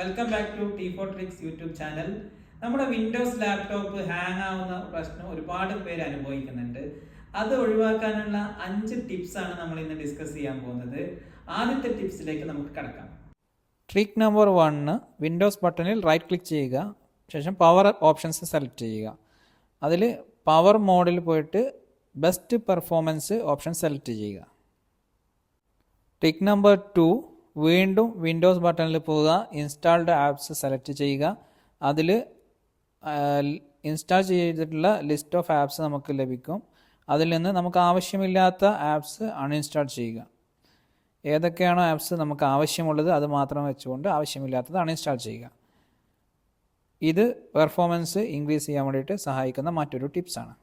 Welcome back to T four tricks YouTube channel നമ്മുടെ Windows laptop hang ആവുന്ന പ്രശ്നം ഒരുപാട് പേര് അനുഭവിക്കുന്നുണ്ട്. അത് ഒഴിവാക്കാനുള്ള അഞ്ച് ടിപ്സ് ആണ് നമ്മൾ ഇന്ന് ഡിസ്കസ് ചെയ്യാൻ പോകുന്നത്. ആദ്യത്തെ ടിപ്സിലേക്ക് നമുക്ക് കടക്കാം. ട്രിക്ക് നമ്പർ വണ്ണ് വിൻഡോസ് ബട്ടണിൽ റൈറ്റ് ക്ലിക്ക് ചെയ്യുക ശേഷം പവർ ഓപ്ഷൻസ് സെലക്ട് ചെയ്യുക. അതിൽ പവർ മോഡിൽ പോയിട്ട് ബെസ്റ്റ് പെർഫോമൻസ് ഓപ്ഷൻ സെലക്ട് ചെയ്യുക. ട്രിക്ക് നമ്പർ ടു വീണ്ടും വിൻഡോസ് ബട്ടണിൽ പോവുക ഇൻസ്റ്റാൾഡ് ആപ്സ് സെലക്ട് ചെയ്യുക. അതിൽ ഇൻസ്റ്റാൾ ചെയ്തിട്ടുള്ള ലിസ്റ്റ് ഓഫ് ആപ്സ് നമുക്ക് ലഭിക്കും. അതിൽ നിന്ന് നമുക്ക് ആവശ്യമില്ലാത്ത ആപ്സ് അൺഇൻസ്റ്റാൾ ചെയ്യുക. ഏതൊക്കെയാണോ ആപ്സ് നമുക്ക് ആവശ്യമുള്ളത് അത് മാത്രം വെച്ചുകൊണ്ട് ആവശ്യമില്ലാത്തത് അൺഇൻസ്റ്റാൾ ചെയ്യുക. ഇത് പെർഫോമൻസ് ഇൻക്രീസ് ചെയ്യാൻ വേണ്ടിയിട്ട് സഹായിക്കുന്ന മറ്റൊരു ടിപ്സാണ്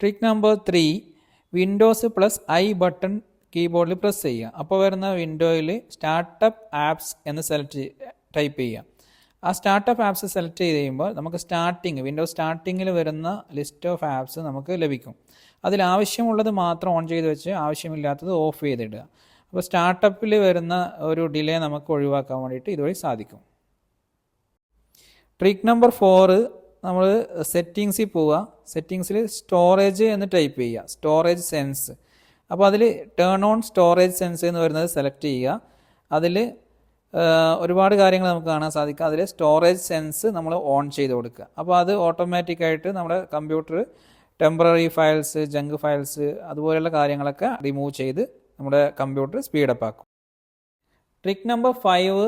trick number three Windows plus I button കീബോർഡിൽ press ചെയ്യുക. അപ്പോൾ വരുന്ന വിൻഡോയിൽ സ്റ്റാർട്ടപ്പ് ആപ്സ് എന്ന് സെലക്ട് ടൈപ്പ് ചെയ്യുക. ആ സ്റ്റാർട്ടപ്പ് ആപ്സ് സെലക്ട് ചെയ്ത് കഴിയുമ്പോൾ നമുക്ക് സ്റ്റാർട്ടിങ് വിൻഡോ സ്റ്റാർട്ടിങ്ങിൽ വരുന്ന ലിസ്റ്റ് ഓഫ് ആപ്സ് നമുക്ക് ലഭിക്കും. അതിൽ ആവശ്യമുള്ളത് മാത്രം ഓൺ ചെയ്ത് വെച്ച് ആവശ്യമില്ലാത്തത് ഓഫ് ചെയ്തിടുക. അപ്പോൾ സ്റ്റാർട്ടപ്പിൽ വരുന്ന ഒരു ഡിലേ നമുക്ക് ഒഴിവാക്കാൻ വേണ്ടിയിട്ട് ഇതുവഴി സാധിക്കും. ട്രിക്ക് നമ്പർ ഫോറ് നമ്മൾ സെറ്റിങ്സിൽ പോവുക. സെറ്റിങ്സിൽ സ്റ്റോറേജ് എന്ന് ടൈപ്പ് ചെയ്യുക. സ്റ്റോറേജ് സെൻസ് അപ്പോൾ അതിൽ ടേൺ ഓൺ സ്റ്റോറേജ് സെൻസ് എന്ന് വരുന്നത് സെലക്ട് ചെയ്യുക. അതിൽ ഒരുപാട് കാര്യങ്ങൾ നമുക്ക് കാണാൻ സാധിക്കും. അതിൽ സ്റ്റോറേജ് സെൻസ് നമ്മൾ ഓൺ ചെയ്ത് കൊടുക്കുക. അപ്പോൾ അത് ഓട്ടോമാറ്റിക്കായിട്ട് നമ്മുടെ computer temporary files junk files അതുപോലെയുള്ള കാര്യങ്ങളൊക്കെ റിമൂവ് ചെയ്ത് നമ്മുടെ കമ്പ്യൂട്ടർ സ്പീഡപ്പ് ആക്കും. ട്രിക്ക് നമ്പർ ഫൈവ്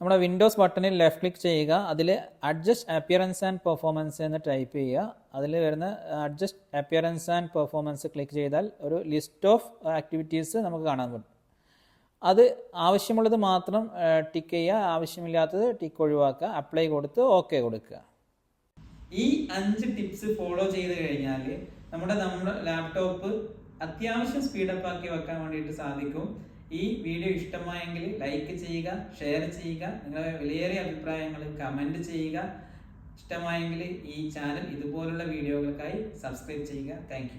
നമ്മുടെ വിൻഡോസ് ബട്ടണിൽ ലെഫ്റ്റ് ക്ലിക്ക് ചെയ്യുക. അതിൽ അഡ്ജസ്റ്റ് അപ്പിയറൻസ് ആൻഡ് പെർഫോമൻസ് എന്ന് ടൈപ്പ് ചെയ്യുക. അതിൽ വരുന്ന adjust appearance and performance click ചെയ്താൽ ഒരു ലിസ്റ്റ് ഓഫ് ആക്ടിവിറ്റീസ് നമുക്ക് കാണാൻ പറ്റും. അത് ആവശ്യമുള്ളത് മാത്രം ടിക്ക് ചെയ്യുക. ആവശ്യമില്ലാത്തത് ടിക്ക് ഒഴിവാക്കുക. അപ്ലൈ കൊടുത്ത് ഓക്കെ കൊടുക്കുക. ഈ അഞ്ച് ടിപ്സ് ഫോളോ ചെയ്ത് കഴിഞ്ഞാൽ നമ്മുടെ നമ്മുടെ ലാപ്ടോപ്പ് അത്യാവശ്യം സ്പീഡപ്പ് ആക്കി വെക്കാൻ വേണ്ടിയിട്ട് സാധിക്കും. ഈ വീഡിയോ ഇഷ്ടമായെങ്കിൽ ലൈക്ക് ചെയ്യുക ഷെയർ ചെയ്യുക നിങ്ങളുടെ വിലയേറിയ അഭിപ്രായങ്ങൾ കമന്റ് ചെയ്യുക. ഇഷ്ടമായെങ്കിൽ ഈ ചാനൽ ഇതുപോലുള്ള വീഡിയോകൾക്കായി സബ്സ്ക്രൈബ് ചെയ്യുക. താങ്ക്